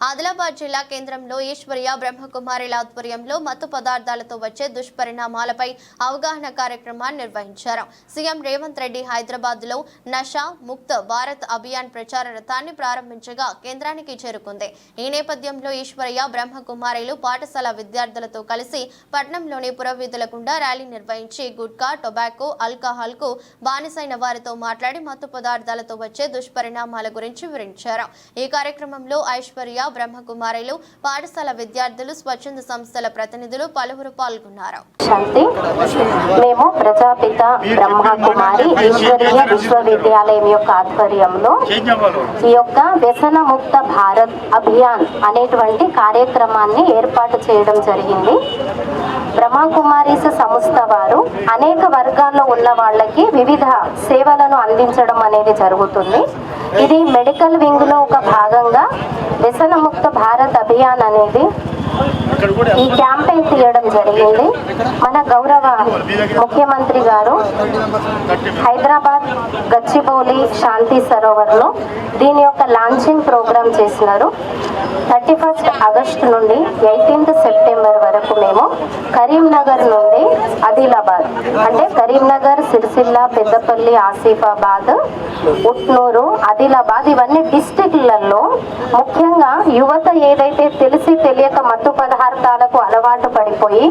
ఆదిలాబాద్ జిల్లా కేంద్రంలో ఈశ్వర్య బ్రహ్మకుమారిల ఆధ్వర్యంలో మత్తు పదార్థాలతో వచ్చే దుష్పరిణామాలపై అవగాహన కార్యక్రమాన్ని నిర్వహించారు. సీఎం రేవంత్ రెడ్డి హైదరాబాద్లో నషా ముక్త భారత్ అభియాన్ ప్రచార రథాన్ని ప్రారంభించగా కేంద్రానికి చేరుకుంది. ఈ నేపథ్యంలో ఈశ్వర్య బ్రహ్మకుమారిలు పాఠశాల విద్యార్థులతో కలిసి పట్నంలోని పురవీధుల గుండా ర్యాలీ నిర్వహించి గుట్కా టొబాకో ఆల్కహాల్కు బానిసైన వారితో మాట్లాడి మత్తు పదార్థాలతో వచ్చే దుష్పరిణామాల గురించి వివరించారు. ఈ కార్యక్రమంలో ఐశ్వర్య బ్రహ్మకుమారిలు పాఠశాల విద్యార్థులు స్వచ్ఛంద సంస్థల ప్రతినిధులు పలువురు పాల్గొన్నారు. శాంతి. మేము ప్రజాపిత బ్రహ్మకుమారి ఈశ్వరీయ విశ్వవిద్యాలయం యొక్క ఆధ్వర్యంలో ఈ యొక్క వ్యసన ముక్త భారత్ అభియాన్ అనేటువంటి కార్యక్రమాన్ని ఏర్పాటు చేయడం జరిగింది. బ్రహ్మకుమారి బ్రహ్మకుమారీస్ సంస్థ వారు అనేక వర్గాల్లో ఉన్న వాళ్ళకి వివిధ సేవలను అందించడం అనేది జరుగుతుంది. ఇది మెడికల్ వింగ్లో ఒక భాగంగా వ్యసనముక్త భారత్ అభియాన్ అనేది ఈ క్యాంపెయిన్ తీయడం జరిగింది. మన గౌరవ ముఖ్యమంత్రి గారు హైదరాబాద్ గచ్చిబౌలి శాంతి సరోవర్లో దీని యొక్క లాంచింగ్ ప్రోగ్రామ్ చేసినారు. థర్టీ ఫస్ట్ ఆగస్ట్ నుండి ఎయిటీన్త్ సెప్టెంబర్ వరకు మేము కరీంనగర్ నుండి ఆదిలాబాద్ అంటే కరీంనగర్ సిరిసిల్ల పెద్దపల్లి ఆసిఫాబాద్ ఉట్నూరు ఆదిలాబాద్ ఇవన్నీ డిస్టిక్లలో ముఖ్యంగా యువత ఏదైతే తెలిసి తెలియక మత్తు పదార్థాలకు అలవాటు పడిపోయి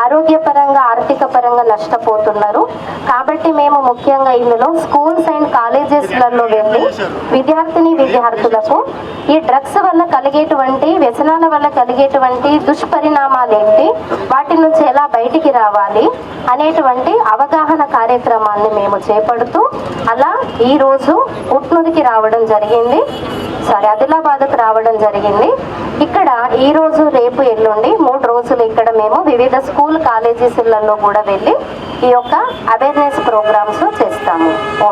ఆరోగ్యపరంగా ఆర్థిక పరంగా నష్టపోతున్నారు. కాబట్టి మేము ముఖ్యంగా ఇందులో స్కూల్స్ అండ్ కాలేజెస్లలో వెళ్ళి విద్యార్థిని విద్యార్థులకు ఈ డ్రగ్స్ వల్ల కలిగేటువంటి వ్యసనాల వల్ల కలిగేటువంటి దుష్పరిణామాలు ఏంటి వాటి నుంచి ఎలా బయటికి రావాలి అనేటువంటి అవగాహన కార్యక్రమాన్ని మేము చేపడుతూ అలా ఈ రోజు ఉట్నూరికి రావడం జరిగింది. సారీ ఆదిలాబాద్కు రావడం జరిగింది. ఇక్కడ ఈ రోజు రేపు ఎల్లుండి మూడు రోజులు ఇక్కడ మేము వివిధ స్కూల్ కాలేజెస్లలో కూడా వెళ్ళి ఈ యొక్క అవేర్నెస్ ప్రోగ్రామ్స్ చేస్తాము. ఓ